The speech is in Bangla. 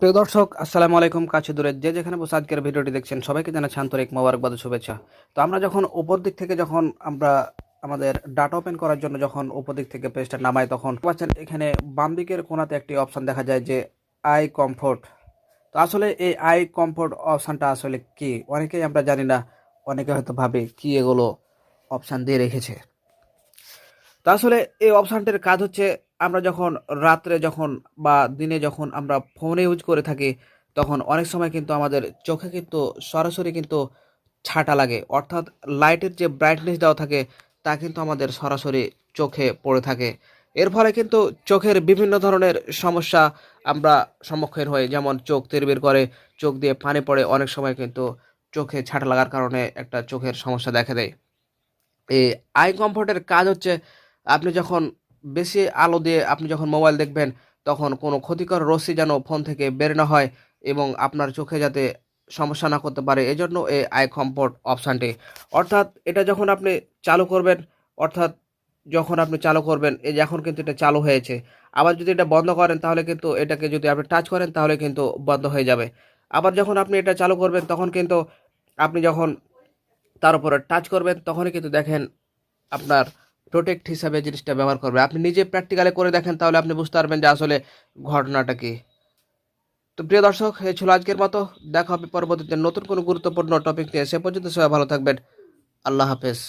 প্রিয় দর্শক, আসসালামু আলাইকুম, কাছে দূরে যে যেখানে বসে আজকের ভিডিওটি দেখছেন, সবাইকে জানাচ্ছি আন্তরিক মোবারকবাদ শুভেচ্ছা। তো আমরা যখন উপর দিক থেকে যখন আমরা আমাদের ডাটা ওপেন করার জন্য যখন উপর দিক থেকে পেজটা নামাই, তখন পাচ্ছেন এখানে বাম দিকের কোনাতে একটি অপশান দেখা যায় যে আই কমফোর্ট তো আসলে এই আই কমফোর্ট অপশানটা আসলে কি? অনেকেই আমরা জানি না, অনেকে হয়তো ভাবে কি এগুলো অপশান দিয়ে রেখেছে। তো আসলে এই অপশানটির কাজ হচ্ছে আমরা যখন রাত্রে যখন বা দিনে যখন আমরা ফোন ইউজ করে থাকি, তখন অনেক সময় কিন্তু আমাদের চোখে কিন্তু সরাসরি কিন্তু ছাটা লাগে। অর্থাৎ লাইটের যে ব্রাইটনেস দেওয়া থাকে, তা কিন্তু আমাদের সরাসরি চোখে পড়ে থাকে। এর ফলে কিন্তু চোখের বিভিন্ন ধরনের সমস্যা আমরা সম্মুখীন হই। যেমন চোখ তিরবির করে, চোখ দিয়ে পানি পড়ে, অনেক সময় কিন্তু চোখে ছাটা লাগার কারণে একটা চোখের সমস্যা দেখা দেয়। এই আই কমফোর্টের কাজ হচ্ছে, আপনি যখন বেশি আলো দিয়ে আপনি যখন মোবাইল দেখবেন, তখন কোনো ক্ষতিকর রশ্মি যেন ফোন থেকে বের না হয় এবং আপনার চোখে যাতে সমস্যা না করতে পারে। এজন্য এই আই কমফোর্ট অপশানটি। অর্থাৎ এটা যখন আপনি চালু করবেন, অর্থাৎ যখন আপনি চালু করবেন, এই যে এখন কিন্তু এটা চালু হয়েছে। আবার যদি এটা বন্ধ করেন, তাহলে কিন্তু এটাকে যদি আপনি টাচ করেন, তাহলে কিন্তু বন্ধ হয়ে যাবে। আবার যখন আপনি এটা চালু করবেন, তখন কিন্তু আপনি যখন তার উপরে টাচ করবেন, তখনই কিন্তু দেখেন আপনার প্রোটেক্ট হিসাবে জিনিসটা ব্যবহার করবে। আপনি নিজে প্র্যাকটিক্যালে করে দেখেন, তাহলে আপনি বুঝতে পারবেন যে আসলে ঘটনাটা কি। তো প্রিয় দর্শক, এই ছিল আজকের মতো। দেখা হবে পরবর্তীতে নতুন কোনো গুরুত্বপূর্ণ টপিক নিয়ে। সে পর্যন্ত সবাই ভালো থাকবেন। আল্লাহ হাফেজ।